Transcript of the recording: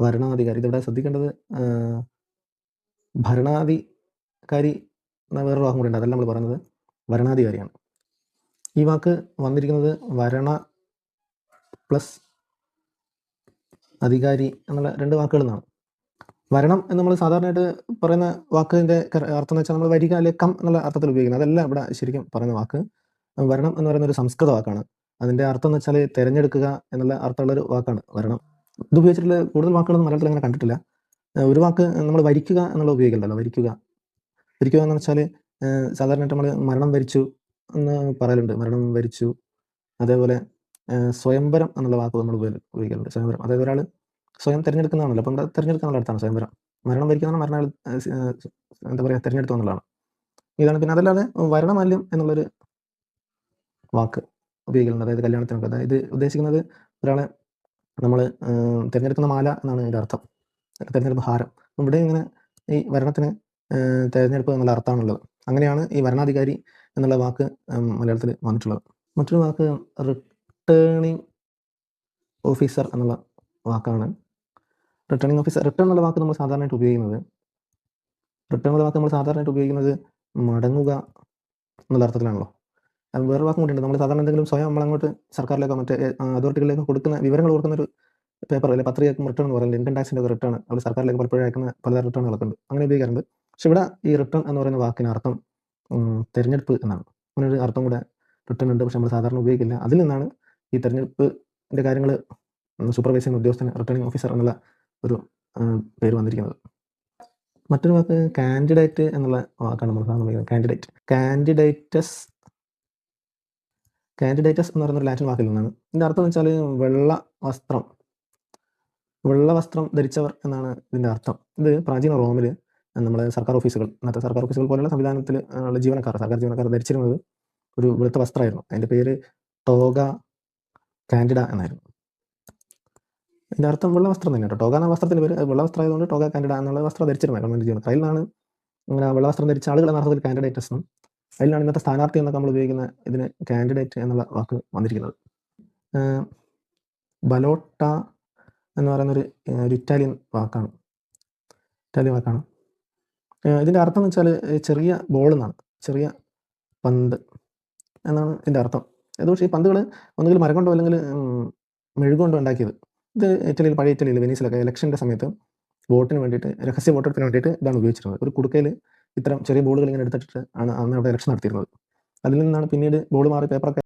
വരണാധികാരി ഇതിവിടെ ശ്രദ്ധിക്കേണ്ടത് ഭരണാധികാരി എന്ന വേറൊരു വാക്കും കൂടി ഉണ്ട് അതല്ല നമ്മൾ പറയുന്നത് ഭരണാധികാരിയാണ് ഈ വാക്ക് വന്നിരിക്കുന്നത് വരണ പ്ലസ് അധികാരി എന്നുള്ള രണ്ട് വാക്കുകളിൽ നിന്നാണ്. വരണം എന്ന് നമ്മൾ സാധാരണയായിട്ട് പറയുന്ന വാക്കിന്റെ അർത്ഥം എന്ന് വെച്ചാൽ നമ്മൾ വരിക അല്ലെങ്കിൽ കം എന്നുള്ള അർത്ഥത്തിൽ ഉപയോഗിക്കുന്നത്. അതല്ല ഇവിടെ ശരിക്കും പറയുന്ന വാക്ക്. വരണം എന്ന് പറയുന്ന ഒരു സംസ്കൃത വാക്കാണ്. അതിന്റെ അർത്ഥം എന്ന് വെച്ചാൽ തിരഞ്ഞെടുക്കുക എന്നുള്ള അർത്ഥമുള്ള ഒരു വാക്കാണ് വരണം. ഇത് ഉപയോഗിച്ചിട്ടുള്ള കൂടുതൽ വാക്കുകളൊന്നും മലയാളത്തിൽ അങ്ങനെ കണ്ടിട്ടില്ല. ഒരു വാക്ക് നമ്മൾ വരിക്കുക എന്നുള്ള ഉപയോഗിക്കണ്ടല്ലോ വരിക്കുക. വരിക്കുക എന്ന് വെച്ചാൽ സാധാരണയായിട്ട് നമ്മൾ മരണം വരിച്ചു എന്ന് പറയലുണ്ട്. മരണം വരിച്ചു. അതേപോലെ സ്വയംവരം എന്നുള്ള വാക്ക് നമ്മൾ ഉപയോഗിക്കുന്നുണ്ട് സ്വയംവരം. അതായത് ഒരാൾ സ്വയം തിരഞ്ഞെടുക്കുന്നതാണല്ലോ. അപ്പം ഇവിടെ തിരഞ്ഞെടുക്കാനുള്ള അടുത്താണ് സ്വയംവരം. മരണം വരിക്കുന്ന മരണ എന്താ പറയുക തിരഞ്ഞെടുത്തു എന്നുള്ളതാണ്. ഇതാണ് പിന്നെ അതല്ലാതെ വരണമല്യം എന്നുള്ളൊരു വാക്ക് ഉപയോഗിക്കുന്നുണ്ട് അതായത് കല്യാണത്തിനൊക്കെ. അതായത് ഉദ്ദേശിക്കുന്നത് ഒരാളെ നമ്മൾ തിരഞ്ഞെടുക്കുന്ന മാല എന്നാണ് ഇതിന്റെ അർത്ഥം. തിരഞ്ഞെടുപ്പ് ഹാരം. ഇവിടെ ഇങ്ങനെ ഈ വരണത്തിന് ഏഹ് തിരഞ്ഞെടുപ്പ് എന്നുള്ള അർത്ഥമാണുള്ളത്. അങ്ങനെയാണ് ഈ ഭരണാധികാരി എന്നുള്ള വാക്ക് മലയാളത്തിൽ വന്നിട്ടുള്ളത്. മറ്റൊരു വാക്ക് റിട്ടേണിംഗ് ഓഫീസർ എന്നുള്ള വാക്കാണ്. റിട്ടേണിംഗ് ഓഫീസർ റിട്ടേൺ എന്നുള്ള വാക്ക് നമ്മൾ സാധാരണയായിട്ട് ഉപയോഗിക്കുന്നത് റിട്ടേൺ എന്നുള്ള വാക്ക് നമ്മൾ സാധാരണയായിട്ട് ഉപയോഗിക്കുന്നത് മടങ്ങുക എന്നുള്ള അർത്ഥത്തിലാണല്ലോ. അത് വേറെ വാക്കും കൂടി ഉണ്ട്. നമ്മൾ സാധാരണ എന്തെങ്കിലും സ്വയം നമ്മളങ്ങോട്ട് സർക്കാരിലേക്കോ മറ്റേ അതോറിറ്റികളിലേക്കോ കൊടുക്കുന്ന വിവരങ്ങൾ കൊടുക്കുന്ന ഒരു പേപ്പർ അല്ലെങ്കിൽ പത്രികക്കും റിട്ടേൺ എന്ന് പറയുന്നത് ഇൻകം ടാക്സിന്റെ ഒരു റിട്ടേൺ അവർ സർക്കാരിലേക്ക് പലപ്പോഴും അയക്കുന്ന പല റിട്ടേണുകളൊക്കെ ഉണ്ട്. അങ്ങനെ ഉപയോഗിക്കാറുണ്ട്. പക്ഷെ ഇവിടെ ഈ റിട്ടേൺ എന്ന് പറയുന്ന വാക്കിന് അർത്ഥം തിരഞ്ഞെടുപ്പ് എന്നാണ്. അങ്ങനെ ഒരു അർത്ഥം കൂടെ റിട്ടേൺ ഉണ്ട്. പക്ഷെ നമ്മൾ സാധാരണ ഉപയോഗിക്കില്ല. അതിൽ നിന്നാണ് ഈ തെരഞ്ഞെടുപ്പിന്റെ കാര്യങ്ങൾ സൂപ്പർവൈസ് ഉദ്യോഗസ്ഥൻ ഉദ്യോഗസ്ഥന് റിട്ടേണിംഗ് ഓഫീസർ എന്നുള്ള ഒരു പേര് വന്നിരിക്കുന്നത്. മറ്റൊരു വാക്ക് കാൻഡിഡേറ്റ് എന്നുള്ള വാക്കാണ് നമ്മൾ സാധാരണ ഉപയോഗിക്കുന്നത്. കാൻഡിഡേറ്റ് കാൻഡിഡേറ്റസ് കാൻഡിഡേറ്റസ് എന്ന് പറയുന്ന ഒരു ലാറ്റിൻ വാക്കിൽ നിന്നാണ്. ഇതിന്റെ അർത്ഥം എന്ന് വെച്ചാൽ വെള്ള വസ്ത്രം. വെള്ള വസ്ത്രം ധരിച്ചവർ എന്നാണ് ഇതിന്റെ അർത്ഥം. ഇത് പ്രാചീന റോമിൽ നമ്മളെ സർക്കാർ ഓഫീസുകൾ ഇന്നത്തെ സർക്കാർ ഓഫീസുകൾ പോലുള്ള സംവിധാനത്തിൽ ഉള്ള ജീവനക്കാർ സർക്കാർ ജീവനക്കാർ ധരിച്ചിരുന്നത് ഒരു വെളുത്ത വസ്ത്രമായിരുന്നു. അതിന്റെ പേര് ടോഗ കാൻഡിഡ എന്നായിരുന്നു. ഇതിന്റെ അർത്ഥം വെള്ള വസ്ത്രം തന്നെ കേട്ടോ. ടോഗ എന്ന വസ്ത്രത്തിന്റെ പേര് വെള്ള വസ്ത്രം ആയതുകൊണ്ട് ടോഗ കാൻഡിഡ എന്നുള്ള വസ്ത്രം ധരിച്ചിരുന്നു ഗവൺമെന്റ് ജീവനക്കാർ. അതിലാണ് ഇങ്ങനെ വെള്ള വസ്ത്രം ധരിച്ച ആളുകൾ എന്ന അർത്ഥത്തിൽ കാൻഡിഡേറ്റസ് എന്നും അതിലാണ് ഇന്നത്തെ സ്ഥാനാർത്ഥി എന്നൊക്കെ നമ്മൾ ഉപയോഗിക്കുന്ന ഇതിന് കാൻഡിഡേറ്റ് എന്നുള്ള വാക്ക് വന്നിരിക്കുന്നത്. ബലോട്ട എന്ന് പറയുന്ന ഒരു ഇറ്റാലിയൻ വാക്കാണ്. ഇറ്റാലിയൻ വാക്കാണ്. ഇതിന്റെ അർത്ഥം എന്ന് വെച്ചാൽ ചെറിയ ബോൾ എന്നാണ്. ചെറിയ പന്ത് എന്നാണ് ഇതിന്റെ അർത്ഥം. അത് പക്ഷേ ഈ പന്തുകൾ ഒന്നുകിൽ മരം കൊണ്ടോ അല്ലെങ്കിൽ മെഴുകൊണ്ടോ ഉണ്ടാക്കിയത്. ഇത് ഇറ്റലിയിൽ പഴയ ഇറ്റലിയിൽ വെനീസിലൊക്കെ ഇലക്ഷന്റെ സമയത്ത് വോട്ടിന് വേണ്ടിയിട്ട് രഹസ്യ വോട്ടെടുപ്പിന് വേണ്ടിയിട്ട് ഇതാണ് ഉപയോഗിച്ചിരുന്നത്. ഒരു കുടുക്കയിൽ ഇത്തരം ചെറിയ ബോളുകൾ ഇങ്ങനെ എടുത്തിട്ട് ആണ് അന്ന് അവിടെ ഇലക്ഷൻ നടത്തിയിരുന്നത്. അതിൽ നിന്നാണ് പിന്നീട് ബോൾ മാറി പേപ്പറൊക്കെ